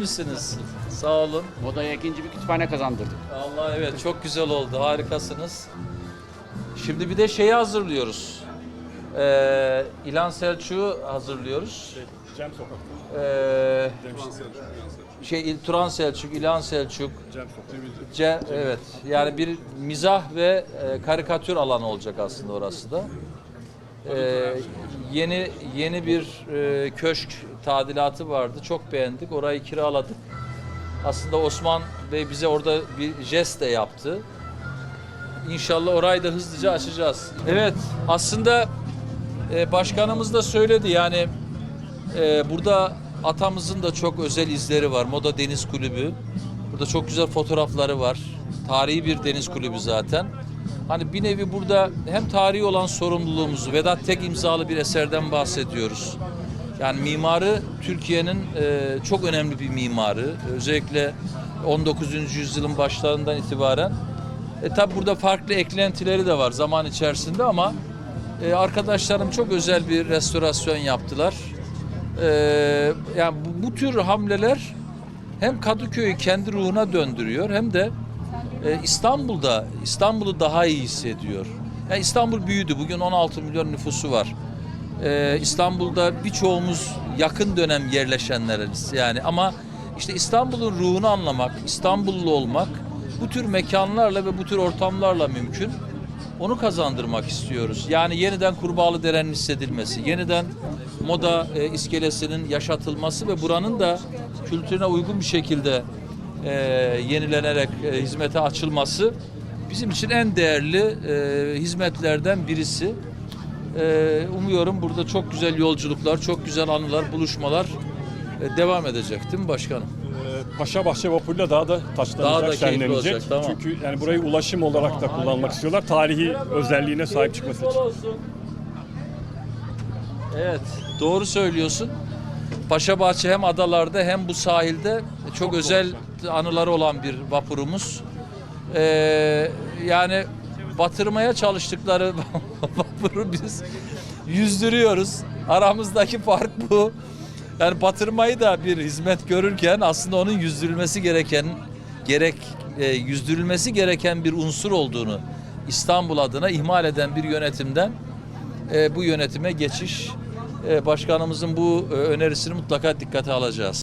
misiniz? Sağ olun. Modaya ikinci bir kütüphane kazandırdık. Allah evet çok güzel oldu. Harikasınız. Şimdi bir de şeyi hazırlıyoruz. Ee, İlhan Selçuk'u hazırlıyoruz. Cem Sokak'ta. Ee, şey İl- Turan Selçuk, İlhan Selçuk, Cem Sokak'ta. Ce, evet yani bir mizah ve e, karikatür alanı olacak aslında orası da. Ee, yeni yeni bir e, köşk tadilatı vardı. Çok beğendik. Orayı kiraladık. Aslında Osman Bey bize orada bir jest de yaptı. İnşallah orayı da hızlıca açacağız. Evet, aslında e, başkanımız da söyledi yani e, burada atamızın da çok özel izleri var. Moda Deniz Kulübü. Burada çok güzel fotoğrafları var. Tarihi bir deniz kulübü zaten. Hani bir nevi burada hem tarihi olan sorumluluğumuzu Vedat Tek imzalı bir eserden bahsediyoruz. Yani mimarı Türkiye'nin e, çok önemli bir mimarı. Özellikle 19. yüzyılın başlarından itibaren. E tabi burada farklı eklentileri de var zaman içerisinde ama e, arkadaşlarım çok özel bir restorasyon yaptılar. E, yani bu, bu tür hamleler hem Kadıköy'ü kendi ruhuna döndürüyor hem de e, İstanbul'da İstanbul'u daha iyi hissediyor. Yani İstanbul büyüdü. Bugün 16 milyon nüfusu var. E, İstanbul'da birçoğumuz yakın dönem yerleşenleriz yani ama işte İstanbul'un ruhunu anlamak, İstanbullu olmak bu tür mekanlarla ve bu tür ortamlarla mümkün. Onu kazandırmak istiyoruz. Yani yeniden Kurbağalı Dere'nin hissedilmesi, yeniden moda e, iskelesinin yaşatılması ve buranın da kültürüne uygun bir şekilde e, yenilenerek e, hizmete açılması bizim için en değerli e, hizmetlerden birisi. E, umuyorum burada çok güzel yolculuklar, çok güzel anılar, buluşmalar e, devam edecek değil mi başkanım? Ee, Paşa Bahçe Vapur'la daha da Daha taçlanacak, da şenlenecek. olacak, tamam. Çünkü yani burayı ulaşım olarak da kullanmak istiyorlar. Tarihi özelliğine sahip çıkması için. Evet, doğru söylüyorsun. Paşabahçe hem adalarda hem bu sahilde çok, özel anıları olan bir vapurumuz. Ee, yani batırmaya çalıştıkları vapuru biz yüzdürüyoruz. Aramızdaki fark bu. Yani batırmayı da bir hizmet görürken aslında onun yüzdürülmesi gereken gerek e, yüzdürülmesi gereken bir unsur olduğunu İstanbul adına ihmal eden bir yönetimden e, bu yönetime geçiş e, başkanımızın bu e, önerisini mutlaka dikkate alacağız.